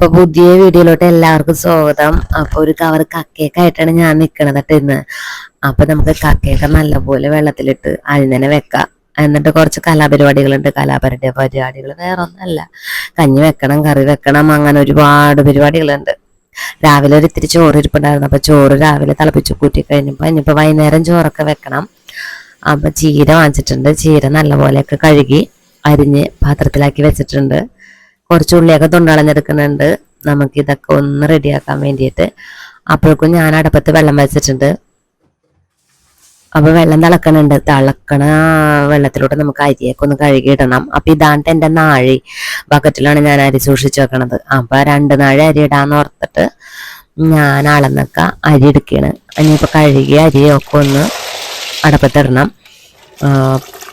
അപ്പൊ പുതിയ വീഡിയോയിലോട്ട് എല്ലാവർക്കും സ്വാഗതം. അപ്പൊ ഒരു കവർ കക്കയൊക്കെ ആയിട്ടാണ് ഞാൻ നിക്കണത് കേട്ടോ ഇന്ന്. അപ്പൊ നമുക്ക് കക്കയൊക്കെ നല്ലപോലെ വെള്ളത്തിലിട്ട് അഴിഞ്ഞനെ വെക്കാം. എന്നിട്ട് കുറച്ച് കലാപരിപാടികളുണ്ട്. കലാപരിപാടി പരിപാടികൾ വേറെ ഒന്നല്ല കഞ്ഞി വെക്കണം കറി വെക്കണം അങ്ങനെ ഒരുപാട് പരിപാടികളുണ്ട്. രാവിലെ ഒരു ഇത്തിരി ചോറ് ഇരിപ്പുണ്ടായിരുന്നു. അപ്പൊ ചോറ് രാവിലെ തിളപ്പിച്ച് കൂട്ടി കഴിഞ്ഞപ്പോ ഇനിയിപ്പോ വൈകുന്നേരം ചോറൊക്കെ വെക്കണം. അപ്പൊ ചീര വാങ്ങിച്ചിട്ടുണ്ട്. ചീര നല്ലപോലെയൊക്കെ കഴുകി അരിഞ്ഞ് പാത്രത്തിലാക്കി വെച്ചിട്ടുണ്ട്. കുറച്ച് ഉള്ളിയൊക്കെ തൊണ്ടളഞ്ഞെടുക്കുന്നുണ്ട്. നമുക്ക് ഇതൊക്കെ ഒന്ന് റെഡിയാക്കാൻ വേണ്ടിയിട്ട്. അപ്പോഴേക്കും ഞാൻ അടുപ്പത്ത് വെള്ളം വെച്ചിട്ടുണ്ട്. അപ്പൊ വെള്ളം തിളക്കണുണ്ട്. തിളക്കണ വെള്ളത്തിലൂടെ നമുക്ക് അരിയൊക്കെ ഒന്ന് കഴുകിയിടണം അപ്പൊ ഇതാണ് എന്റെ നാഴി ബക്കറ്റിലാണ് ഞാൻ അരി സൂക്ഷിച്ചു വെക്കണത്. അപ്പൊ രണ്ട് നാഴി അരി ഇടാന്ന് ഓർത്തിട്ട് ഞാൻ അളന്നൊക്കെ അരി എടുക്കുകയാണ് ഇനിയിപ്പോൾ കഴുകി അരിയൊക്കെ ഒന്ന് അടപ്പത്തിടണം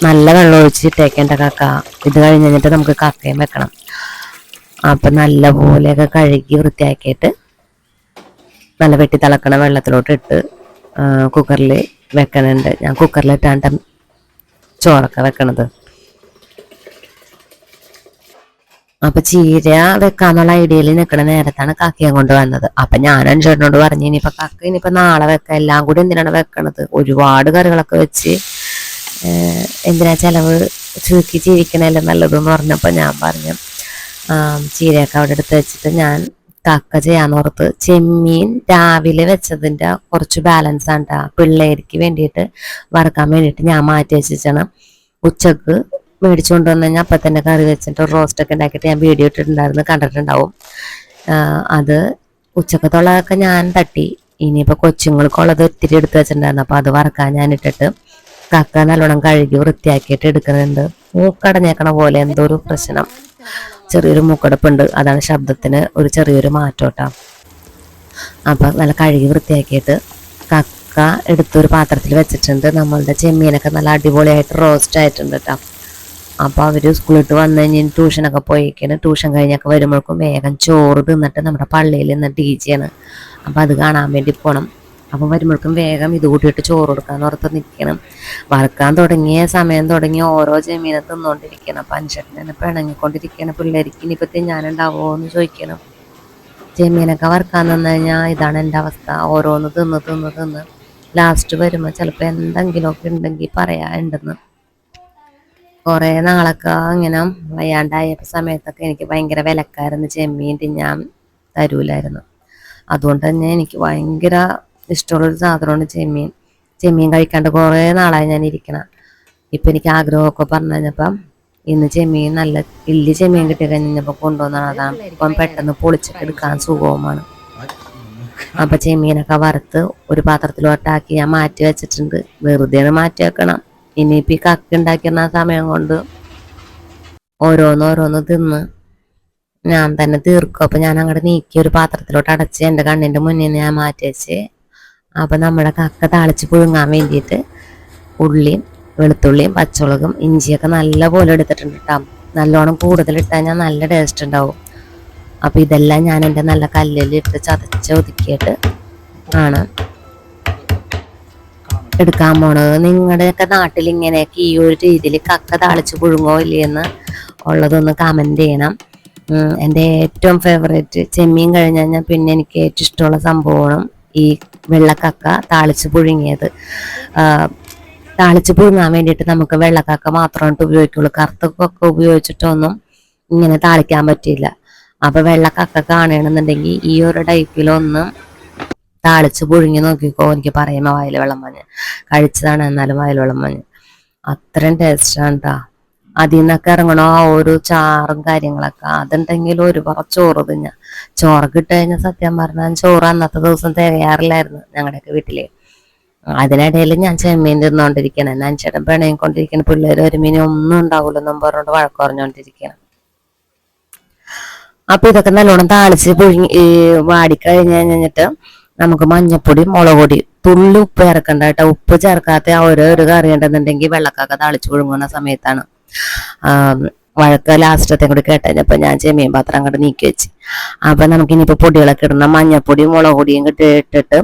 നല്ല വെള്ളം ഒഴിച്ചിട്ടേക്കേണ്ട കക്ക. ഇത് കഴിഞ്ഞ് കഴിഞ്ഞിട്ട് നമുക്ക് കക്കയും വെക്കണം. അപ്പൊ നല്ല പോലെയൊക്കെ കഴുകി വൃത്തിയാക്കിയിട്ട് നല്ല വെട്ടി തിളക്കണ വെള്ളത്തിലോട്ട് ഇട്ട് കുക്കറിൽ വെക്കണുണ്ട്. ഞാൻ കുക്കറിലിട്ടാണ്ട് ചോറൊക്കെ വെക്കണത്. അപ്പൊ ചീര വെക്കാന്നുള്ള ഐഡിയയിൽ നിൽക്കുന്ന നേരത്താണ് കാക്കയും കൊണ്ട് വന്നത്. അപ്പൊ ഞാൻ ചേട്ടനോട് പറഞ്ഞു ഇനിയിപ്പൊ കാക്ക ഇനിയിപ്പൊ നാളെ വെക്ക. എല്ലാം കൂടി എന്തിനാണ് വെക്കണത്? ഒരുപാട് കറികളൊക്കെ വെച്ച് എന്തിനാ ചെലവ് ചുരുക്കി ജീവിക്കണല്ലോ നല്ലതെന്ന് പറഞ്ഞപ്പോ ഞാൻ പറഞ്ഞു ചീരയൊക്കെ അവിടെ എടുത്ത് വെച്ചിട്ട് ഞാൻ കക്ക ചെയ്യാന്നോർത്ത് ചെമ്മീൻ രാവിലെ വെച്ചതിന്റെ കുറച്ച് ബാലൻസ് ആണ് ട്ടാ. പിള്ളേർക്ക് വേണ്ടിയിട്ട് വറുക്കാൻ വേണ്ടിയിട്ട് ഞാൻ മാറ്റി വെച്ചിട്ടാണ് ഉച്ചയ്ക്ക് മേടിച്ചുകൊണ്ട് വന്നു കഴിഞ്ഞാൽ അപ്പം തന്നെ കറി വെച്ചിട്ട് റോസ്റ്റ് ഒക്കെ ഉണ്ടാക്കിയിട്ട് ഞാൻ വീഡിയോ ഇട്ടിട്ടുണ്ടായിരുന്നു. കണ്ടിട്ടുണ്ടാവും. അത് ഉച്ചക്കത്തുള്ളതൊക്കെ ഞാൻ തട്ടി. ഇനിയിപ്പോൾ കൊച്ചുങ്ങൾക്കുള്ളത് ഒത്തിരി എടുത്ത് വെച്ചിട്ടുണ്ടായിരുന്നു. അപ്പോൾ അത് വറക്കാൻ ഞാൻ ഇട്ടിട്ട് കക്ക നല്ലോണം കഴുകി വൃത്തിയാക്കിയിട്ട് എടുക്കുന്നുണ്ട്. മൂക്കടഞ്ഞേക്കണ പോലെ എന്തോ ഒരു പ്രശ്നം. ചെറിയൊരു മൂക്കടപ്പുണ്ട്. അതാണ് ശബ്ദത്തിന് ഒരു ചെറിയൊരു മാറ്റോട്ടാ. അപ്പം നല്ല കഴുകി വൃത്തിയാക്കിയിട്ട് കക്ക എടുത്തൊരു പാത്രത്തിൽ വെച്ചിട്ടുണ്ട്. നമ്മളുടെ ചെമ്മീനൊക്കെ നല്ല അടിപൊളിയായിട്ട് റോസ്റ്റ് ആയിട്ടുണ്ട് കേട്ടോ അപ്പോൾ അവർ സ്കൂളിട്ട് വന്നു കഴിഞ്ഞ് ട്യൂഷനൊക്കെ പോയിക്കാണ്. ട്യൂഷൻ കഴിഞ്ഞൊക്കെ വരുമ്പോഴേക്കും വേഗം ചോറ് തിന്നിട്ട് നമ്മുടെ പള്ളിയിൽ നിന്ന് ഡി ജിയാണ് അപ്പോൾ അത് കാണാൻ വേണ്ടി പോകണം അപ്പോൾ വരുമ്പോഴേക്കും വേഗം ഇത് കൂട്ടിയിട്ട് ചോറ് കൊടുക്കാൻ ഓർത്ത് നിൽക്കണം. വറുക്കാൻ തുടങ്ങിയ സമയം തുടങ്ങി ഓരോ ചെമ്മീനെ തിന്നുകൊണ്ടിരിക്കണം അപ്പം അഞ്ചെട്ടിനെ പിണങ്ങിക്കൊണ്ടിരിക്കണം പിള്ളേർക്ക്. ഇനിയിപ്പോൾ തിന്നാനുണ്ടാവുമോ എന്ന് ചോദിക്കണം. ചെമ്മീനൊക്കെ വറുക്കാൻ നിന്ന് കഴിഞ്ഞാൽ ഇതാണ് എന്റെ അവസ്ഥ. ഓരോന്ന് തിന്ന് തിന്ന് തിന്ന്. ലാസ്റ്റ് വരുമ്പോൾ ചിലപ്പോൾ എന്തെങ്കിലുമൊക്കെ ഉണ്ടെങ്കിൽ പറയാനുണ്ടെന്ന് കുറേ നാളൊക്കെ ഇങ്ങനെ വയ്യാണ്ടായ സമയത്തൊക്കെ എനിക്ക് ഭയങ്കര വിലക്കായിരുന്നു. ചെമ്മീൻ തിന്നാൻ തരൂലായിരുന്നു. അതുകൊണ്ട് തന്നെ എനിക്ക് ഭയങ്കര ഇഷ്ടമുള്ളൊരു സാധനമാണ് ചെമ്മീൻ. ചെമ്മീൻ കഴിക്കാണ്ട് കുറേ നാളായി ഞാൻ ഇരിക്കണം. ഇപ്പം എനിക്ക് ആഗ്രഹമൊക്കെ പറഞ്ഞു കഴിഞ്ഞപ്പം ഇന്ന് ചെമ്മീൻ നല്ല ഇല്ലി ചെമ്മീൻ കിട്ടി കഴിഞ്ഞപ്പോൾ കൊണ്ടുവന്നാണ് അതാണ് ഇപ്പം പെട്ടെന്ന് പൊളിച്ചിട്ട് എടുക്കാൻ സുഖവുമാണ്. അപ്പം ചെമ്മീനൊക്കെ വറുത്ത് ഒരു പാത്രത്തിലോട്ടാക്കി ഞാൻ മാറ്റി വെച്ചിട്ടുണ്ട്. വെറുതെ മാറ്റി വെക്കണം. ഇനിയിപ്പോൾ ഈ കക്ക ഉണ്ടാക്കിയിരുന്ന സമയം കൊണ്ട് ഓരോന്ന് ഓരോന്ന് തിന്ന് ഞാൻ തന്നെ തീർക്കും. അപ്പം ഞാൻ അങ്ങോട്ട് നീക്കി ഒരു പാത്രത്തിലോട്ട് അടച്ച് എന്റെ കണ്ണിന്റെ മുന്നിൽ ഞാൻ മാറ്റി വെച്ച് അപ്പൊ നമ്മുടെ കക്ക താളിച്ച് പുഴുങ്ങാൻ വേണ്ടിയിട്ട് ഉള്ളിയും വെളുത്തുള്ളിയും പച്ചമുളകും ഇഞ്ചിയൊക്കെ നല്ല പോലെ എടുത്തിട്ടുണ്ട് കേട്ടോ നല്ലോണം കൂടുതലിട്ടാൽ ഞാൻ നല്ല ടേസ്റ്റ് ഉണ്ടാവും. അപ്പോൾ ഇതെല്ലാം ഞാൻ എന്റെ നല്ല കല്ലിൽ ഇട്ട് ചതച്ച് ഒതുക്കിയിട്ട് ആണ് എടുക്കാൻ പോണത്. നിങ്ങളുടെയൊക്കെ നാട്ടിൽ ഇങ്ങനെയൊക്കെ ഈ ഒരു രീതിയിൽ കക്ക താളിച്ച് പുഴുങ്ങോ ഇല്ലയെന്ന് ഉള്ളതൊന്ന് കമന്റ് ചെയ്യണം. എന്റെ ഏറ്റവും ഫേവറേറ്റ് ചെമ്മീൻ കഴിഞ്ഞ് കഴിഞ്ഞാൽ പിന്നെ എനിക്ക് ഏറ്റവും ഇഷ്ടമുള്ള സംഭവമാണ് ഈ വെള്ളക്കക്ക താളിച്ച് പുഴുങ്ങിയത്. താളിച്ച് പുഴുങ്ങാൻ വേണ്ടിയിട്ട് നമുക്ക് വെള്ളക്കക്ക മാത്രമായിട്ട് ഉപയോഗിക്കുള്ളൂ. കറുത്തൊക്കെ ഉപയോഗിച്ചിട്ടൊന്നും ഇങ്ങനെ താളിക്കാൻ പറ്റില്ല അപ്പൊ വെള്ളക്കക്ക കാണണമെന്നുണ്ടെങ്കിൽ ഈ ഒരു ടൈപ്പിലൊന്ന് താളിച്ച് പുഴുങ്ങി നോക്കിക്കോ എനിക്ക് പറയുമ്പോൾ വയൽ വെള്ളം മഞ്ഞ്. കഴിച്ചതാണ് എന്നാലും വയൽ വെള്ളം മഞ്ഞ്. അത്രയും ടേസ്റ്റാണ് കേട്ടാ അതിൽ നിന്നൊക്കെ ഇറങ്ങണോ. ആ ഓരോ ചാറും കാര്യങ്ങളൊക്കെ. അതുണ്ടെങ്കിൽ ഒരു പറ ചോറ് തിന്ന. ചോറ് കിട്ടുകഴിഞ്ഞാൽ സത്യം പറഞ്ഞാൽ ചോറ് അന്നത്തെ ദിവസം തികയാറില്ലായിരുന്നു ഞങ്ങളുടെയൊക്കെ വീട്ടിൽ. അതിനിടയിൽ ഞാൻ ചെമ്മീൻ തിന്നോണ്ടിരിക്കണം. ഞാൻ ചേട്ടൻ പിണയും കൊണ്ടിരിക്കണം പിള്ളേർ ഒരു മീനും ഒന്നും ഉണ്ടാവില്ലെന്നും പറഞ്ഞുകൊണ്ട് വഴക്ക് പറഞ്ഞോണ്ടിരിക്കണം. അപ്പൊ ഇതൊക്കെ നല്ലോണം താളിച്ച് പുഴുങ്ങി വാടിക്കഴിഞ്ഞ് കഴിഞ്ഞിട്ട് നമുക്ക് മഞ്ഞപ്പൊടി മുളക് പൊടി തുള്ളി ഉപ്പ് ചേർക്കണ്ട കേട്ടോ. ഉപ്പ് ചേർക്കാത്ത ഓരോ ഒരു കറി ഉണ്ടെന്നുണ്ടെങ്കിൽ വെള്ളക്കൊക്കെ താളിച്ച് പുഴുങ്ങുന്ന സമയത്താണ്. വഴക്ക് ലാസ്റ്റത്തെ കൂടി കേട്ടപ്പോ ഞാൻ ചെമ്മീൻ പാത്രം അങ്ങോട്ട് നീക്കി വെച്ച്. അപ്പം നമുക്ക് ഇനിയിപ്പോ പൊടികളൊക്കെ ഇടണം മഞ്ഞപ്പൊടിയും മുളക് പൊടിയും കിട്ടി ഇട്ടിട്ട്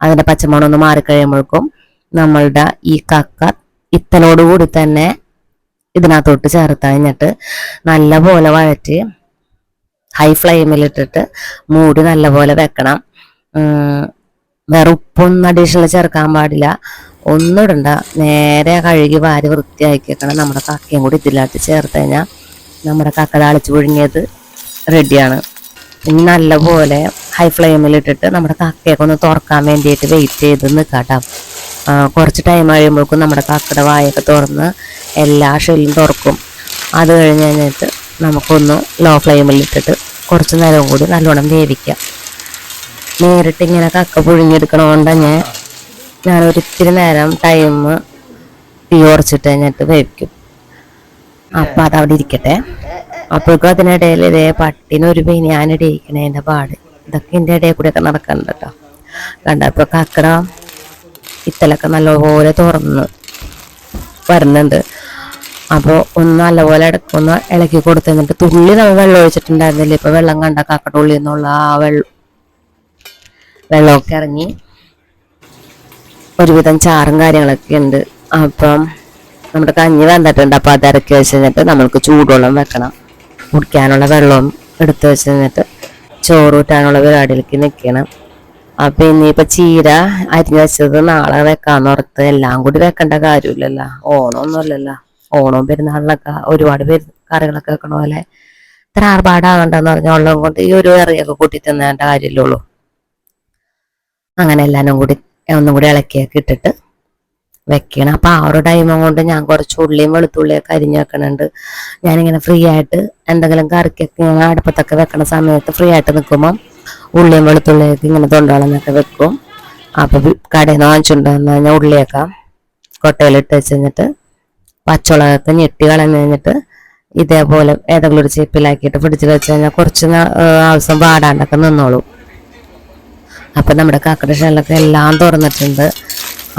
അതിന്റെ പച്ചമണം ഒന്ന് മാറിക്കഴിയുമ്പോഴേക്കും നമ്മളുടെ ഈ കക്ക ഇത്തലോടുകൂടി തന്നെ ഇതിനകത്തോട്ട് ചേർത്ത് കഴിഞ്ഞിട്ട് നല്ലപോലെ വഴറ്റി ഹൈ ഫ്ലെയിമിലിട്ടിട്ട് മൂടി നല്ലപോലെ വെക്കണം. വേറെ ഉപ്പൊന്നും അഡീഷണൽ ചേർക്കാൻ പാടില്ല. ഒന്നും ഇടണ്ട. നേരെ കഴുകി വാരി വൃത്തിയാക്കി വെക്കണം നമ്മുടെ കക്കയും കൂടി ഇതിലാട്ട് ചേർത്ത് കഴിഞ്ഞാൽ നമ്മുടെ കക്ക താളിച്ച് പുഴുങ്ങിയത് റെഡിയാണ് ഇനി നല്ലപോലെ ഹൈ ഫ്ലെയിമിൽ ഇട്ടിട്ട് നമ്മുടെ കക്കയൊക്കെ ഒന്ന് തുറക്കാൻ വേണ്ടിയിട്ട് വെയിറ്റ് ചെയ്ത് നിൽക്കാട്ടാം കുറച്ച് ടൈം കഴിയുമ്പോഴേക്കും നമ്മുടെ കക്കയുടെ വായൊക്കെ തുറന്ന് എല്ലാ ഷെല്ലും തുറക്കും. അത് കഴിഞ്ഞ് കഴിഞ്ഞിട്ട് നമുക്കൊന്ന് ലോ ഫ്ലെയിമിൽ ഇട്ടിട്ട് കുറച്ച് നേരം കൂടി നല്ലോണം വേവിക്കാം. നേരിട്ട് ഇങ്ങനെ കക്ക പുഴുങ്ങിയെടുക്കണോണ്ട് തന്നെ ഞാൻ ഒരിത്തിരി നേരം ടൈം തീ ഉറച്ചിട്ട് കഴിഞ്ഞിട്ട് വേവിക്കും. അപ്പം അതവിടെ ഇരിക്കട്ടെ. അപ്പോഴേക്കും അതിനിടയിൽ ഇതേ പട്ടിനൊരു ഞാൻ ഇടിയിക്കണേന്റെ പാട്. ഇതൊക്കെ എന്റെ ഇടയിൽ കൂടെയൊക്കെ നടക്കുന്നുണ്ട് കേട്ടോ. കണ്ടപ്പോൾ കക്കട ഇത്തലൊക്കെ നല്ലപോലെ തുറന്ന് വരുന്നുണ്ട്. അപ്പോൾ ഒന്ന് നല്ലപോലെ ഇടക്കൊന്ന് ഇളക്കി കൊടുത്തു എന്നിട്ട് തുള്ളി നമ്മൾ വെള്ളം ഒഴിച്ചിട്ടുണ്ടായിരുന്നില്ല? ഇപ്പൊ വെള്ളം കണ്ട കക്കട ഉള്ളിൽ നിന്നുള്ള ആ വെള്ളം വെള്ളമൊക്കെ ഇറങ്ങി ഒരുവിധം ചാറും കാര്യങ്ങളൊക്കെ ഉണ്ട്. അപ്പം നമ്മുടെ കഞ്ഞി വന്നിട്ടുണ്ട്. അപ്പോൾ അത് ഇറക്കി വെച്ച് കഴിഞ്ഞിട്ട് നമ്മൾക്ക് ചൂടുവെള്ളം വെക്കണം. കുടിക്കാനുള്ള വെള്ളവും എടുത്ത് വെച്ച് കഴിഞ്ഞിട്ട് ചോറ് കൂട്ടാനുള്ള പരിപാടിയിലേക്ക് നിൽക്കണം അപ്പം ഇനിയിപ്പോൾ ചീര അരിഞ്ഞു വെച്ചത് നാളെ വെക്കാന്ന് ഓർത്ത് എല്ലാം കൂടി വെക്കേണ്ട കാര്യമില്ലല്ലോ. ഓണമൊന്നുമല്ലല്ലോ. ഓണവും പെരുന്നാളിനൊക്കെ ഒരുപാട് പേര് കറികളൊക്കെ വെക്കണ പോലെ ഇത്ര ആർഭാടാകണ്ടെന്ന് പറഞ്ഞ ഉള്ളത് കൊണ്ട് ഈ ഒരു കറിയൊക്കെ കൂട്ടി തിന്നേണ്ട കാര്യമില്ലുള്ളൂ അങ്ങനെ എല്ലാവരും കൂടി ഒന്നും കൂടി ഇളക്കിയൊക്കെ ഇട്ടിട്ട് വെക്കണം. അപ്പൊ ആ ഒരു ടൈം കൊണ്ട് ഞാൻ കുറച്ച് ഉള്ളിയും വെളുത്തുള്ളിയൊക്കെ അരിഞ്ഞു വെക്കണുണ്ട് ഞാനിങ്ങനെ ഫ്രീ ആയിട്ട് എന്തെങ്കിലും കറിക്കൊക്കെ ഇങ്ങനെ അടുപ്പത്തൊക്കെ വെക്കണ സമയത്ത് ഫ്രീ ആയിട്ട് നിൽക്കുമ്പോൾ ഉള്ളിയും വെളുത്തുള്ളിയൊക്കെ ഇങ്ങനെ തൊണ്ടോളന്നൊക്കെ വെക്കും. അപ്പൊ കടയിൽ നിന്ന് വാങ്ങിച്ചിട്ടുണ്ടെന്ന് കഴിഞ്ഞാൽ ഉള്ളിയൊക്കെ കൊട്ടയിലിട്ട് വെച്ച് കഴിഞ്ഞിട്ട് പച്ചമുളകൊക്കെ ഞെട്ടി കളഞ്ഞ് കഴിഞ്ഞിട്ട് ഇതേപോലെ ഏതെങ്കിലും ഒരു ചേപ്പിലാക്കിയിട്ട് ഫ്രിഡ്ജിൽ വെച്ച് കഴിഞ്ഞാൽ കുറച്ച് ആവശ്യം വാടാണ്ടൊക്കെ നിന്നോളൂ. അപ്പൊ നമ്മുടെ കാക്കട ഷെല്ലൊക്കെ എല്ലാം തുറന്നിട്ടുണ്ട്.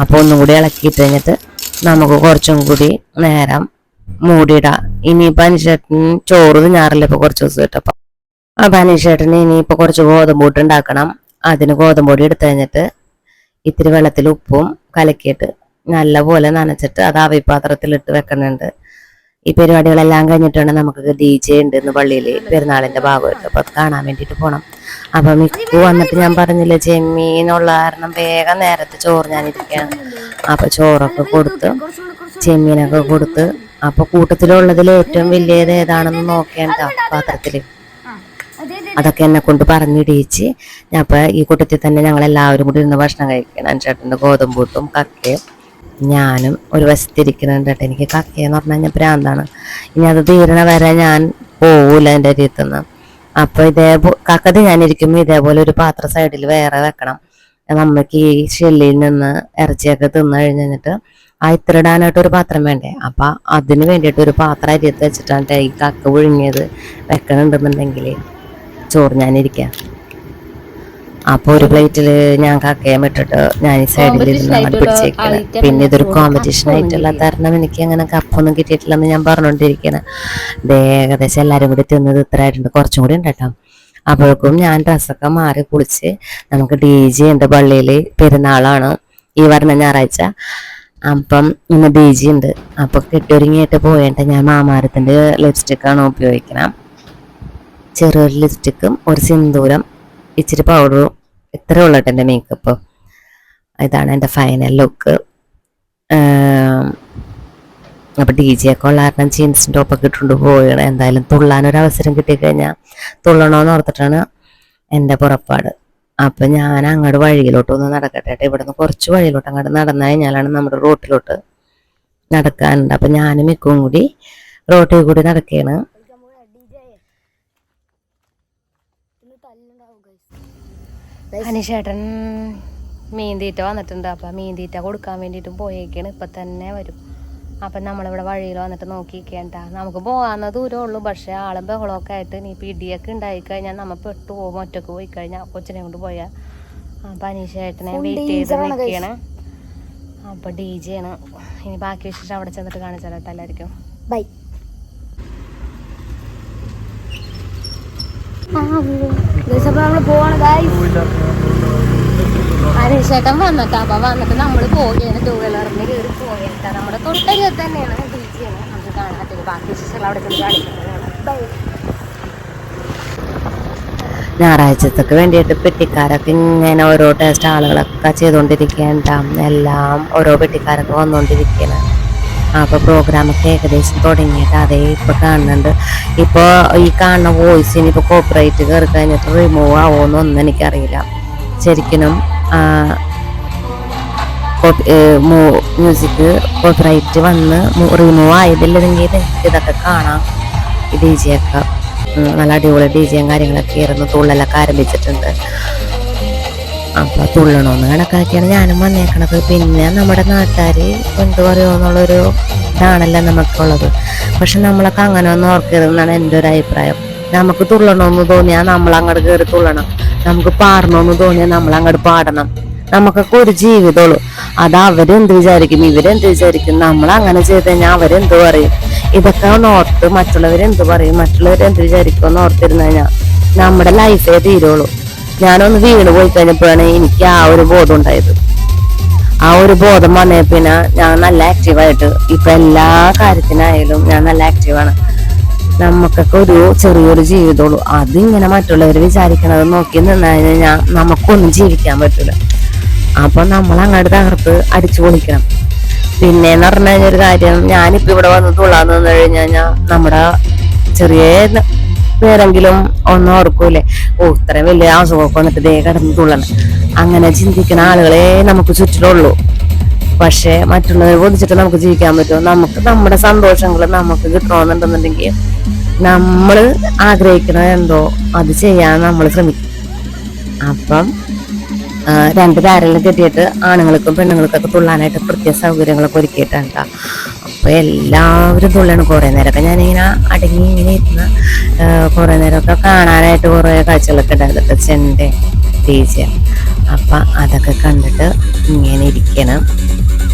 അപ്പോൾ ഒന്നും കൂടി ഇളക്കിയിട്ട് കഴിഞ്ഞിട്ട് നമുക്ക് കുറച്ചും കൂടി നേരം മൂടിയിടാം. ഇനിയിപ്പോൾ അനുശേട്ടൻ ചോറ് തിന്നാറില്ല ഇപ്പോൾ കുറച്ച് ദിവസം ഇട്ടപ്പോൾ അപ്പോൾ അനുശേട്ടന് ഇനിയിപ്പോൾ കുറച്ച് ഗോതമ്പൂട്ട് ഉണ്ടാക്കണം. അതിന് ഗോതമ്പൊടി എടുത്തു കഴിഞ്ഞിട്ട് ഇത്തിരി വെള്ളത്തിൽ ഉപ്പും കലക്കിയിട്ട് നല്ലപോലെ നനച്ചിട്ട് അത് ആവിപാത്രത്തിലിട്ട് വെക്കുന്നുണ്ട്. ഈ പരിപാടികളെല്ലാം കഴിഞ്ഞിട്ടാണ് നമുക്ക് ഡി ജെ ഉണ്ട് ഇന്ന് പള്ളിയിൽ പെരുന്നാളിന്റെ ഭാഗമായിട്ട്. അപ്പോൾ അത് കാണാൻ വേണ്ടിയിട്ട് പോകണം അപ്പം മിക്കു വന്നിട്ട് ഞാൻ പറഞ്ഞില്ല ചെമ്മീനുള്ള കാരണം വേഗം നേരത്തെ ചോറ് ഞാനിരിക്കുകയാണ്. അപ്പോൾ ചോറൊക്കെ കൊടുത്ത് ചെമ്മീനൊക്കെ കൊടുത്ത് അപ്പോൾ കൂട്ടത്തിലുള്ളതിൽ ഏറ്റവും വലിയത് ഏതാണെന്ന് നോക്കേണ്ട പാത്രത്തിൽ അതൊക്കെ എന്നെ കൊണ്ട് പറഞ്ഞിടിയിച്ച് ഞാൻ അപ്പൊ ഈ കൂട്ടത്തിൽ തന്നെ ഞങ്ങൾ എല്ലാവരും കൂടി ഇരുന്ന് ഭക്ഷണം കഴിക്കണം. ചേട്ടന്റെ ഗോതമ്പൂട്ടും കക്കയും ഞാനും ഒരു വശത്തിരിക്കുന്നുണ്ട് കേട്ടോ. എനിക്ക് കക്കയെന്ന് പറഞ്ഞു കഴിഞ്ഞാൽ ഭ്രാന്താണ്. ഇനി അത് തീരണ വരെ ഞാൻ പോവൂല എന്റെ അരിയത്തു നിന്ന് അപ്പോൾ ഇതേ കക്കത് ഞാനിരിക്കുമ്പോൾ ഇതേപോലെ ഒരു പാത്ര സൈഡിൽ വേറെ വെക്കണം. നമ്മൾക്ക് ഈ ഷെല്ലിൽ നിന്ന് ഇറച്ചിയൊക്കെ തിന്നു കഴിഞ്ഞിട്ട് ആ ഇത്തിരിടാനായിട്ട് ഒരു പാത്രം വേണ്ടേ? അപ്പം അതിന് വേണ്ടിയിട്ട് ഒരു പാത്രം അരിയത്ത് വെച്ചിട്ടാണ് ട്ടോ ഈ കക്ക പുഴുങ്ങിയത് വെക്കണുണ്ടെന്നുണ്ടെങ്കിൽ ചോറ് ഞാനിരിക്കാം. അപ്പൊ ഒരു പ്ലേറ്റിൽ ഞാൻ കക്കയം ഇട്ടിട്ട് ഞാൻ ഈ സൈഡിൽ ഇരുന്ന് അങ്ങനെ പിടിച്ചേക്കണം പിന്നെ ഇതൊരു കോമ്പറ്റീഷൻ ആയിട്ടുള്ള തരണം എനിക്ക് അങ്ങനെ കപ്പൊന്നും കിട്ടിയിട്ടില്ലെന്ന് ഞാൻ പറഞ്ഞുകൊണ്ടിരിക്കണം ഏകദേശം എല്ലാവരും കൂടി തിന്നത് ഇത്ര ആയിട്ടുണ്ട്. കുറച്ചും കൂടി ഉണ്ട് കേട്ടോ അപ്പോഴേക്കും ഞാൻ ഡ്രസ്സൊക്കെ മാറി കുളിച്ച് നമുക്ക് ഡി ജി ഉണ്ട് പള്ളിയിൽ പെരുന്നാളാണ് ഈ വരുന്ന ഞായറാഴ്ച. അപ്പം ഇന്ന് ഡി ജി ഉണ്ട്. അപ്പൊ കെട്ടിയൊരുങ്ങിയിട്ട് പോയിട്ട് ഞാൻ മാമാരത്തിന്റെ ലിപ്സ്റ്റിക്കാണ് ഉപയോഗിക്കണം. ചെറിയൊരു ലിപ്സ്റ്റിക്കും ഒരു സിന്ദൂരം ഇച്ചിരി പൗഡറും ഇത്രയേ ഉള്ളൂ എന്റെ മേക്കപ്പ് ഇതാണ് എന്റെ ഫൈനൽ ലുക്ക് അപ്പോൾ ഡി ജെ ഒക്കെ ഉള്ള കാരണം ജീൻസിന്റെ ടോപ്പ് ഒക്കെ ഇട്ടുകൊണ്ട് പോവുകയാണ്. എന്തായാലും തുള്ളാനൊരു അവസരം കിട്ടിക്കഴിഞ്ഞാൽ തുള്ളണമെന്ന് ഓർത്തിട്ടാണ് എന്റെ പുറപ്പാട്. അപ്പം ഞാൻ അങ്ങോട്ട് വഴിയിലോട്ട് ഒന്ന് നടക്കട്ടെ കേട്ടോ. ഇവിടുന്ന് കുറച്ച് വഴിയിലോട്ട് അങ്ങോട്ട് നടന്നു കഴിഞ്ഞാലാണ് നമ്മുടെ റോട്ടിലോട്ട് നടക്കാനുണ്ട്. അപ്പം ഞാനും മിക്കും കൂടി റോട്ടിൽ കൂടി നടക്കുകയാണ്. അനിഷേട്ടൻ മീൻ തീറ്റ വന്നിട്ടുണ്ട്. അപ്പം മീൻ തീറ്റ കൊടുക്കാൻ വേണ്ടിയിട്ട് പോയേക്കാണ്. ഇപ്പം തന്നെ വരും. അപ്പം നമ്മളിവിടെ വഴിയിൽ വന്നിട്ട് നോക്കിക്കേണ്ട നമുക്ക് പോകാവുന്ന ദൂരമേ ഉള്ളൂ. പക്ഷേ ആളും ബഹളമൊക്കെ ആയിട്ട് നീ പിടിയൊക്കെ ഉണ്ടായി കഴിഞ്ഞാൽ നമ്മൾ പെട്ടു പോകും. ഒറ്റയ്ക്ക് പോയി കഴിഞ്ഞാൽ കൊച്ചിനെ കൊണ്ട് പോയാൽ അപ്പം അനീഷേട്ടനെ വെയിറ്റ് ചെയ്ത് നിൽക്കുകയാണ് അപ്പം ഡി ജെ ആണ്. ഇനി ബാക്കി വിശേഷം അവിടെ ചെന്നിട്ട് കാണിച്ചാലോ കേട്ടോ എല്ലാവർക്കും. ബൈ അപ്പൊ നമ്മൾ പോവാണ് അനീഷേട്ടൻ വന്നിട്ട് അപ്പം വന്നിട്ട് നമ്മൾ പോവുകയാണ് ടൂ വീലറിന് കയറി പോയിട്ട് നമ്മുടെ തൊട്ടരികത്ത് തന്നെയാണ് ആണ് നമുക്ക് കാണാൻ ബാക്കി വിശേഷങ്ങൾ അവിടെ ചെന്ന് കാണിക്കുന്നതാണ്. ബൈ ഞായറാഴ്ചത്തേക്ക് വേണ്ടിയിട്ട് പെട്ടിക്കാരൊക്കെ ഇങ്ങനെ ഓരോ ടേസ്റ്റ് ആളുകളൊക്കെ ചെയ്തുകൊണ്ടിരിക്കേണ്ട എല്ലാം ഓരോ പെട്ടിക്കാരൊക്കെ വന്നുകൊണ്ടിരിക്കുകയാണ് അപ്പോൾ പ്രോഗ്രാമൊക്കെ ഏകദേശം തുടങ്ങിയിട്ട് അതേ ഇപ്പോൾ കാണുന്നുണ്ട്. ഇപ്പോൾ ഈ കാണുന്ന വോയിസ് ഇനിയിപ്പോൾ കോപ്പറേറ്റ് കയറി കഴിഞ്ഞിട്ട് റിമൂവ് ആവുമെന്നൊന്നും എനിക്കറിയില്ല. ശരിക്കും മ്യൂസിക് കോപ്പറേറ്റ് വന്ന് റിമൂവ് ആയതില്ലെങ്കിൽ ഇതൊക്കെ കാണാം. ഡി ജെ ഒക്കെ. നല്ല അടിപൊളി ഡി ജെയും കാര്യങ്ങളൊക്കെ ആയിരുന്നു തുള്ളലൊക്കെ ആരംഭിച്ചിട്ടുണ്ട്. അപ്പൊ തുള്ളണമെന്ന് കണക്കാക്കിയാണ് ഞാനും വന്നേക്കണത്. പിന്നെ നമ്മുടെ നാട്ടുകാര് എന്ത് പറയുമോ എന്നുള്ളൊരു ഇതാണല്ലോ നമുക്കുള്ളത്. പക്ഷെ നമ്മളൊക്കെ അങ്ങനെ ഒന്നും ഓർക്കരുതെന്നാണ് എന്റെ ഒരു അഭിപ്രായം. നമുക്ക് തുള്ളണമെന്ന് തോന്നിയാൽ നമ്മൾ അങ്ങോട്ട് കയറി തുള്ളണം. നമുക്ക് പാടണമെന്ന് തോന്നിയാൽ നമ്മൾ അങ്ങോട്ട് പാടണം. നമുക്കൊക്കെ ഒരു ജീവിതമുള്ളൂ അത് അവരെന്ത് വിചാരിക്കും ഇവരെന്ത് വിചാരിക്കും നമ്മൾ അങ്ങനെ ചെയ്ത് കഴിഞ്ഞാൽ അവരെന്ത് പറയും? ഇതൊക്കെ ഓർത്ത് മറ്റുള്ളവരെന്ത് പറയും മറ്റുള്ളവരെന്ത് വിചാരിക്കും എന്ന് ഓർത്തിരുന്നു കഴിഞ്ഞാൽ നമ്മുടെ ലൈഫേ തീരുള്ളൂ. ഞാനൊന്ന് വീണ് പോയി കഴിഞ്ഞപ്പോഴാണ് എനിക്ക് ആ ഒരു ബോധം ഉണ്ടായത്. ആ ഒരു ബോധം വന്നേ പിന്നെ ഞാൻ നല്ല ആക്റ്റീവായിട്ട് ഇപ്പൊ എല്ലാ കാര്യത്തിനായാലും ഞാൻ നല്ല ആക്റ്റീവാണ് നമുക്കൊക്കെ ഒരു ചെറിയൊരു ജീവിതമുള്ളൂ. അതിങ്ങനെ മറ്റുള്ളവർ വിചാരിക്കണത് നോക്കി നിന്നു ഞാൻ നമുക്കൊന്നും ജീവിക്കാൻ പറ്റില്ല അപ്പൊ നമ്മൾ അങ്ങോട്ട് തകർത്ത് അടിച്ചു പൊളിക്കണം. പിന്നെ എന്ന് പറഞ്ഞു കഴിഞ്ഞ ഒരു കാര്യം ഞാനിപ്പോ ഇവിടെ വന്ന് തുള്ളാന്ന് കഴിഞ്ഞു കഴിഞ്ഞാൽ നമ്മുടെ ചെറിയ പേരെങ്കിലും ഒന്നും ഓർക്കൂലേ ഓ ഇത്രയും വലിയ അസുഖമൊക്കെ വന്നിട്ട് ദേ കടന്നു തുള്ളണം. അങ്ങനെ ചിന്തിക്കുന്ന ആളുകളെ നമുക്ക് ചുറ്റിലുള്ളൂ. പക്ഷെ മറ്റുള്ളവരെ ബോധിച്ചിട്ട് നമുക്ക് ജീവിക്കാൻ പറ്റുമോ? നമുക്ക് നമ്മുടെ സന്തോഷങ്ങൾ നമുക്ക് കിട്ടണമെന്നുണ്ടെന്നുണ്ടെങ്കിൽ നമ്മൾ ആഗ്രഹിക്കണത് എന്തോ അത് ചെയ്യാൻ നമ്മൾ ശ്രമിക്കും. അപ്പം രണ്ട് താരങ്ങൾ കെട്ടിയിട്ട് ആണുങ്ങൾക്കും പെണ്ണുങ്ങൾക്കൊക്കെ തുള്ളാനായിട്ട് പ്രത്യേക സൗകര്യങ്ങളൊക്കെ ഒരുക്കിയിട്ടുണ്ട് ട്ടോ. അപ്പൊ എല്ലാവരും തുള്ളാണ് കുറേ നേരമൊക്കെ ഞാനിങ്ങനെ അടങ്ങി ഇങ്ങനെ ഇരുന്ന് കുറേ നേരമൊക്കെ കാണാനായിട്ട് കുറേ കാഴ്ചകളൊക്കെ ഉണ്ടായിരുന്നു. ചെണ്ട ടീച്ചർ അപ്പം അതൊക്കെ കണ്ടിട്ട് ഇങ്ങനെ ഇരിക്കണം.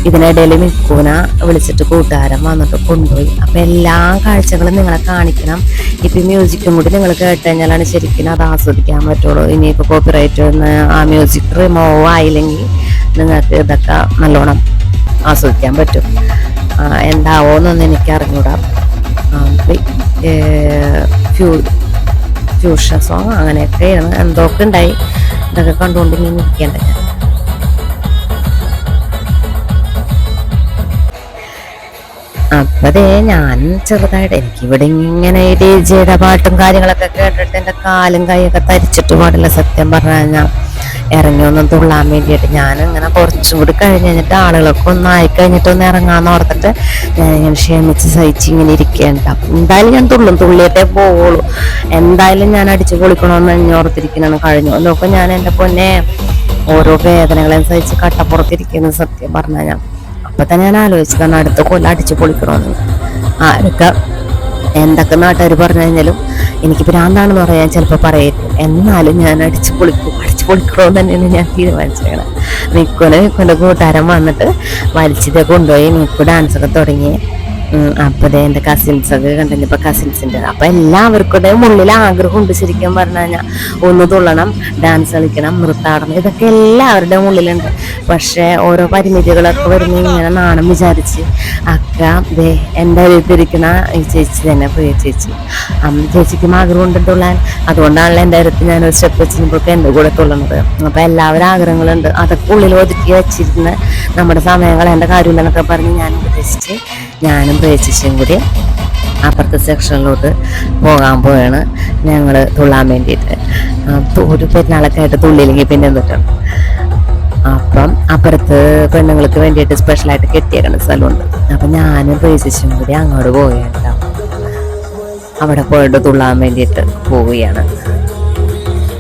ഇതിനിടയിൽ മിക്കൂന വിളിച്ചിട്ട് കൂട്ടുകാരൻ വന്നിട്ട് കൊണ്ടുപോയി. അപ്പം എല്ലാ കാഴ്ചകളും നിങ്ങളെ കാണിക്കണം. ഇപ്പം മ്യൂസിക്കും കൂടി നിങ്ങൾ കേട്ട് കഴിഞ്ഞാലാണ് ശരിക്കും അത് ആസ്വദിക്കാൻ പറ്റുള്ളൂ. ഇനിയിപ്പോ കോപ്പിറൈറ്റ് ആ മ്യൂസിക് റിമൂവ് ആയില്ലെങ്കിൽ നിങ്ങൾക്ക് ഇതൊക്കെ നല്ലോണം ആസ്വദിക്കാൻ പറ്റും. എന്താവോന്നൊന്നും എനിക്ക് അറിഞ്ഞൂടാ ഫ്യൂ ഫ്യൂഷൻ സോങ് അങ്ങനെയൊക്കെയാണ് എന്തൊക്കെ ഉണ്ടായി? ഇതൊക്കെ കണ്ടുകൊണ്ട് ഇങ്ങനെ നിൽക്കേണ്ട ഞാൻ. അപ്പതേ ഞാൻ ചെറുതായിട്ട് എനിക്ക് ഇവിടെ ഇങ്ങനെ ഡി ജിയുടെ പാട്ടും കാര്യങ്ങളൊക്കെ കേട്ടിട്ട് എന്റെ കാലും കൈയൊക്കെ തരിച്ചിട്ട് പാടില്ല സത്യം പറഞ്ഞു കഴിഞ്ഞാൽ ഇറങ്ങി ഒന്നും തുള്ളാൻ വേണ്ടിയിട്ട്. ഞാൻ ഇങ്ങനെ കുറച്ചും കൂടി കഴിഞ്ഞ് കഴിഞ്ഞിട്ട് ആളുകളൊക്കെ ഒന്ന് ആയി കഴിഞ്ഞിട്ട് ഒന്ന് ഇറങ്ങാന്ന് ഓർത്തിട്ട് ഇങ്ങനെ ക്ഷമിച്ച് സഹിച്ച് ഇങ്ങനെ ഇരിക്കേണ്ട എന്തായാലും ഞാൻ തുള്ളും തുള്ളിയിട്ടേ പോവുള്ളൂ. എന്തായാലും ഞാൻ അടിച്ചു പൊളിക്കണമെന്ന് ഞാൻ ഓർത്തിരിക്കുന്നതാണ് കഴിഞ്ഞു. നോക്കും ഞാൻ എന്റെ പൊന്നെ ഓരോ വേദനകളെയും സഹിച്ച് കട്ടപ്പുറത്തിരിക്കുന്ന സത്യം പറഞ്ഞാൽ ഞാൻ. അപ്പൊ തന്നെ ഞാൻ ആലോചിച്ചതാണ് അടുത്ത കൊല്ലം അടിച്ചു പൊളിക്കണമെന്ന് ആരൊക്കെ എന്തൊക്കെ നാട്ടുകാർ പറഞ്ഞു കഴിഞ്ഞാലും എനിക്ക് ഭ്രാന്താണെന്ന് പറയാൻ ചിലപ്പോൾ പറയും. എന്നാലും ഞാൻ അടിച്ചു പൊളിക്കും. അടിച്ചു പൊളിക്കണമെന്ന് തന്നെയാണ് ഞാൻ തീരുമാനിച്ചത് മിക്കുനെ മിക്കുന്റെ കൂട്ടുകാരൻ വന്നിട്ട് വലിച്ചിട്ട് കൊണ്ടുപോയി. മിക്കു ഡാൻസൊക്കെ തുടങ്ങി. ഉം, അപ്പൊ അതെ എന്റെ കസിൻസ് ഒക്കെ കണ്ടില്ല? ഇപ്പൊ കസിൻസിന്റെ അപ്പൊ എല്ലാവർക്കും ഉള്ളിൽ ആഗ്രഹമുണ്ട് ശരിക്കും പറഞ്ഞു കഴിഞ്ഞാൽ ഒന്ന് തുള്ളണം ഡാൻസ് കളിക്കണം നൃത്താടണം. ഇതൊക്കെ എല്ലാവരുടെയും ഉള്ളിലുണ്ട് പക്ഷെ ഓരോ പരിമിതികളൊക്കെ വരുന്ന ഇങ്ങനെ നാണം വിചാരിച്ച് അക്ക ദേ എന്റെ അടുത്തിരിക്കുന്ന ഈ ചേച്ചി തന്നെ പ്രിയ ചേച്ചി. അമ്മ ചേച്ചിക്കും ആഗ്രഹമുണ്ട് തുള്ളാൻ. അതുകൊണ്ടാണല്ലോ എന്റെ ഞാൻ ഒരു സ്റ്റെപ്പ് വെച്ചിരുമ്പോൾ എന്റെ കൂടെ തുള്ളണത്. അപ്പൊ എല്ലാവരും ആഗ്രഹങ്ങളുണ്ട്. അതൊക്കെ ഉള്ളിൽ ഒതുക്കി വെച്ചിരുന്ന് നമ്മുടെ സമയങ്ങൾ എന്റെ കാര്യമില്ലെന്നൊക്കെ പറഞ്ഞ് ഞാൻ ഉപദേശിച്ച് ഞാനും പ്രേച്ചിച്ചും കൂടി അപ്പുറത്തെ സെക്ഷനിലോട്ട് പോകാൻ പോവാണ്. ഞങ്ങൾ തുള്ളാൻ വേണ്ടിയിട്ട്. ഒരു പെരുന്നാളൊക്കെ ആയിട്ട് തുള്ളിയില്ലെങ്കിൽ പിന്നെ എന്തിട്ടാണ് അപ്പം അപ്പുറത്ത് പെണ്ണുങ്ങൾക്ക് വേണ്ടിയിട്ട് സ്പെഷ്യലായിട്ട് കെട്ടിയേക്കുന്ന സ്ഥലമുണ്ട്. അപ്പം ഞാനും പ്രേച്ചിച്ചും കൂടി അങ്ങോട്ട് പോവുകയാണ് അവിടെ പോയിട്ട് തുള്ളാൻ വേണ്ടിയിട്ട് പോവുകയാണ്.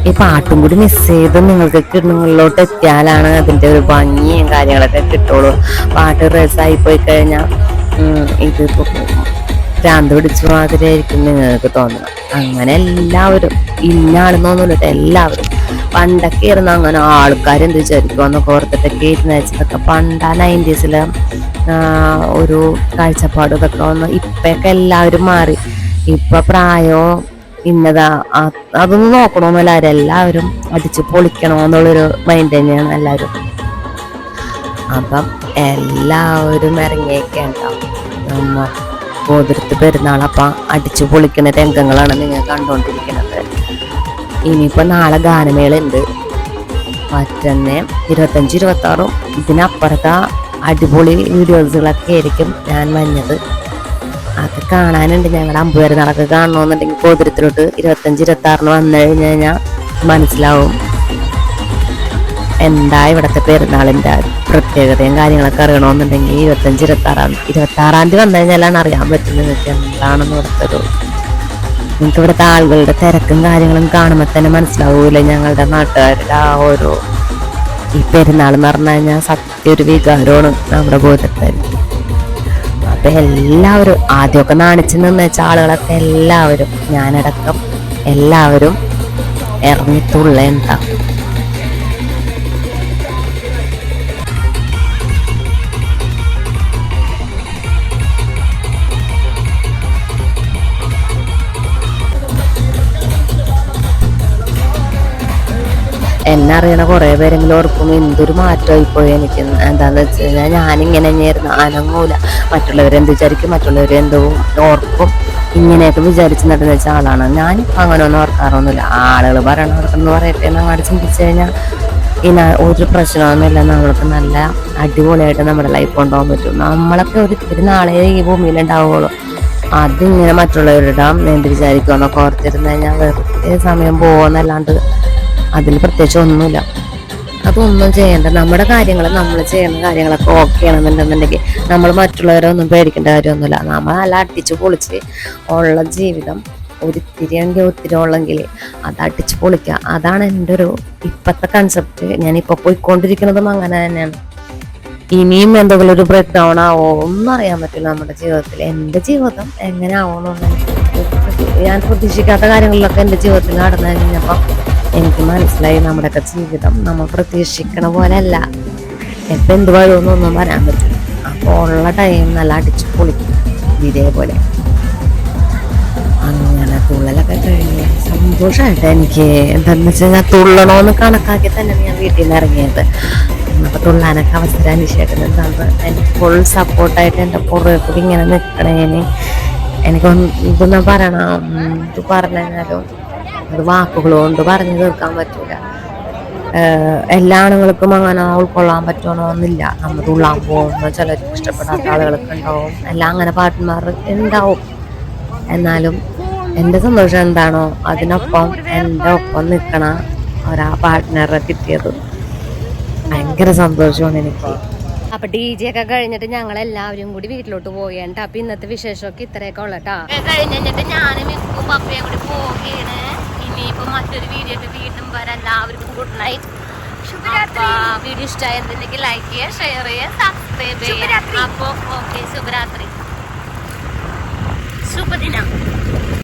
ഈ പാട്ടും കൂടി മിസ് ചെയ്ത് നിങ്ങൾക്ക് കിടന്നുകളിലോട്ട് എത്തിയാലാണ് അതിന്റെ ഒരു ഭംഗിയും കാര്യങ്ങളൊക്കെ കിട്ടുള്ളൂ. പാട്ട് റേസായി പോയി കഴിഞ്ഞാൽ ഇതിപ്പോ ഭ്രാന്ത് പിടിച്ച മാതിരി ആയിരിക്കും നിങ്ങൾക്ക് തോന്നണം അങ്ങനെ എല്ലാവരും ഇന്നാളെന്നൊന്നുമില്ല എല്ലാവരും. പണ്ടൊക്കെ ഇരുന്ന് അങ്ങനെ ആൾക്കാർ എന്ത് വിചാരിക്കും എന്നൊക്കെ ഓർത്തിട്ടൊക്കെ ഇരുന്ന് വെച്ചതൊക്കെ പണ്ടാ നയന്റീസിലെ ഒരു കാഴ്ചപ്പാട് ഇതൊക്കെ വന്ന് ഇപ്പൊക്കെ എല്ലാവരും മാറി. ഇപ്പൊ പ്രായവും ഇന്നതാ അതൊന്നും നോക്കണമെന്നല്ല എല്ലാവരും അടിച്ച് പൊളിക്കണമെന്നുള്ളൊരു മൈൻഡ് തന്നെയാണ് എല്ലാവരും. അപ്പം എല്ലാവരും ഇറങ്ങിയേക്കേണ്ട നമ്മ കോതിർത്ത് പെരുന്നാളപ്പം അടിച്ചു പൊളിക്കുന്ന രംഗങ്ങളാണ് നിങ്ങൾ കണ്ടുകൊണ്ടിരിക്കുന്നത് ഇനിയിപ്പോൾ നാളെ ഗാനമേള ഉണ്ട് മറ്റന്നെ ഇരുപത്തഞ്ച് ഇരുപത്താറും. ഇതിനപ്പുറത്ത് അടിപൊളി വീഡിയോസുകളൊക്കെ ആയിരിക്കും ഞാൻ വന്നത്. അത് കാണാനുണ്ട്. ഞങ്ങളുടെ അമ്പുപെരുന്നാളൊക്കെ കാണണമെന്നുണ്ടെങ്കിൽ കോതിരത്തിലോട്ട് ഇരുപത്തഞ്ച് ഇരുപത്താറിന് വന്നു കഴിഞ്ഞു കഴിഞ്ഞാൽ മനസ്സിലാവും. എന്താ ഇവിടുത്തെ പെരുന്നാളിന്റെ പ്രത്യേകതയും കാര്യങ്ങളൊക്കെ അറിയണമെന്നുണ്ടെങ്കിൽ ഇരുപത്തഞ്ച് ഇരുപത്തി ആറാം ഇരുപത്തി ആറാം തീയതി വന്നു കഴിഞ്ഞാലാണ് അറിയാൻ പറ്റുന്നത് എന്താണെന്ന് ഇവിടുത്തെ നിങ്ങൾക്ക് ഇവിടുത്തെ ആളുകളുടെ തിരക്കും കാര്യങ്ങളും കാണുമ്പോൾ തന്നെ മനസ്സിലാവൂല ഞങ്ങളുടെ നാട്ടുകാരുടെ ആ ഓരോ ഈ പെരുന്നാൾ എന്ന് പറഞ്ഞു കഴിഞ്ഞാൽ സത്യ ഒരു വികാരമാണ് നമ്മുടെ ബോധത്തായിരിക്കും അപ്പൊ എല്ലാവരും ആദ്യമൊക്കെ നാണിച്ചു നിന്ന് വെച്ച ആളുകളൊക്കെ എല്ലാവരും ഞാനടക്കം എല്ലാവരും ഇറങ്ങിത്തുള്ള എന്താ? എന്നെ അറിയണ കുറെ പേരെങ്കിലും ഓർക്കും എന്തൊരു മാറ്റമായി പോയി എനിക്ക്. എന്താന്ന് വെച്ച് കഴിഞ്ഞാൽ ഞാനിങ്ങനെ തന്നെയായിരുന്നു അനങ്ങൂല. മറ്റുള്ളവരെന്ത് വിചാരിക്കും? മറ്റുള്ളവർ എന്തോ ഓർക്കും. ഇങ്ങനെയൊക്കെ വിചാരിച്ച് നടന്ന വെച്ച ആളാണ്. ഞാനിപ്പോൾ അങ്ങനെ ഒന്നും ഓർക്കാറൊന്നുമില്ല. ആളുകൾ പറയണവർക്കെന്ന് പറയട്ടെ എന്ന് അങ്ങനെ ചിന്തിച്ചു കഴിഞ്ഞാൽ ഇനി ഒരു പ്രശ്നമൊന്നുമില്ല. നമ്മൾക്ക് നല്ല അടിപൊളിയായിട്ട് നമ്മുടെ ലൈഫ് കൊണ്ടുപോകാൻ പറ്റും. നമ്മളൊക്കെ ഒരു ഒരു നാളെ ഈ ഭൂമിയിൽ ഉണ്ടാവുകയുള്ളൂ അതിങ്ങനെ മറ്റുള്ളവരുടെ എന്ത് വിചാരിക്കുമെന്നൊക്കെ ഓർത്തിരുന്ന് കഴിഞ്ഞാൽ വെറുതെ സമയം പോകുന്നല്ലാണ്ട് അതിൽ പ്രത്യേകിച്ച് ഒന്നുമില്ല. അതൊന്നും ചെയ്യേണ്ട. നമ്മുടെ കാര്യങ്ങൾ നമ്മൾ ചെയ്യുന്ന കാര്യങ്ങളൊക്കെ ഓക്കെ ആണെന്നുണ്ടെന്നുണ്ടെങ്കിൽ നമ്മൾ മറ്റുള്ളവരെ ഒന്നും പേടിക്കേണ്ട കാര്യമൊന്നുമില്ല. നമ്മൾ നല്ല അടിച്ച് പൊളിച്ച് ഉള്ള ജീവിതം ഒരിത്തിരി എങ്കിൽ ഒത്തിരി ഉള്ളെങ്കിൽ അത് അടിച്ച് പൊളിക്കുക. അതാണ് എന്റെ ഒരു ഇപ്പോഴത്തെ കൺസെപ്റ്റ് ഞാനിപ്പോൾ പോയിക്കൊണ്ടിരിക്കുന്നതും അങ്ങനെ തന്നെയാണ്. ഇനിയും എന്തെങ്കിലും ഒരു ബ്രേക്ക് ഡൗൺ ആവോ ഒന്നും അറിയാൻ പറ്റില്ല നമ്മുടെ ജീവിതത്തിൽ. എന്റെ ജീവിതം എങ്ങനെ ആവണമെന്ന് എനിക്ക് ഞാൻ പ്രതീക്ഷിക്കാത്ത കാര്യങ്ങളിലൊക്കെ എന്റെ ജീവിതത്തിൽ നടന്നു കഴിഞ്ഞപ്പോൾ എനിക്ക് മനസ്സിലായി നമ്മുടെയൊക്കെ ജീവിതം നമ്മൾ പ്രതീക്ഷിക്കണ പോലെ അല്ല എപ്പം എന്ത് വരുമെന്നൊന്നും പറയാൻ പറ്റില്ല. അപ്പോൾ ഉള്ള ടൈം നല്ല അടിച്ച് പൊളിക്കും. ഇതേപോലെ. അങ്ങനെ തുള്ളലൊക്കെ കഴിഞ്ഞ് സന്തോഷമായിട്ട് എനിക്ക് എന്താണെന്ന് വെച്ച് കഴിഞ്ഞാൽ തുള്ളണമെന്ന് കണക്കാക്കി തന്നെ ഞാൻ വീട്ടിൽ നിന്ന് ഇറങ്ങിയത്. അപ്പം തുള്ളാനൊക്കെ അവസരം അന്വേഷിക്കുന്നത് എന്താണ് എനിക്ക് ഫുൾ സപ്പോർട്ടായിട്ട് എന്റെ പുറകെ ഇങ്ങനെ നിൽക്കണേന് എനിക്കൊന്ന് ഇതൊന്നും പറയണം. ഇത് പറഞ്ഞു കഴിഞ്ഞാലും അത് വാക്കുകളുകൊണ്ട് പറഞ്ഞു തീർക്കാൻ പറ്റില്ല എല്ലാ ആണുങ്ങൾക്കും അങ്ങനെ ഉൾക്കൊള്ളാൻ പറ്റണമെന്നില്ല നമ്മൾ ഉള്ളാൻ പോകുന്ന ചിലർക്ക് ഇഷ്ടപ്പെടാത്ത ആളുകളൊക്കെ ഉണ്ടാവും. എല്ലാം അങ്ങനെ പാട്ടുമാർ ഉണ്ടാവും. എന്നാലും എന്റെ സന്തോഷം എന്താണോ അതിനൊപ്പം എന്റെ ഒപ്പം നിൽക്കണ ഒരാ പാർട്ട്ണറെ കിട്ടിയത് ഭയങ്കര സന്തോഷമാണ് എനിക്ക്. അപ്പൊ ഡി ജെ ഒക്കെ കഴിഞ്ഞിട്ട് ഞങ്ങൾ എല്ലാവരും കൂടി വീട്ടിലോട്ട് പോകേണ്ട അപ്പൊ ഇന്നത്തെ വിശേഷമൊക്കെ ഇത്രയൊക്കെ ഉള്ളട്ടാ കഴിഞ്ഞിട്ട് ഞാനും പപ്പയും കൂടി പോവുകയാണ്. ഇനിയിപ്പോ മറ്റൊരു വീഡിയോ വീണ്ടും വരാം. എല്ലാവർക്കും ഗുഡ് നൈറ്റ് വീഡിയോ ഇഷ്ടമായിരുന്നെങ്കിൽ ലൈക്ക് ചെയ്യുക ഷെയർ ചെയ്യുക സബ്സ്ക്രൈബ് ചെയ്യുക. അപ്പോൾ ഓക്കെ ശുഭരാത്രി. ശുഭദിനം.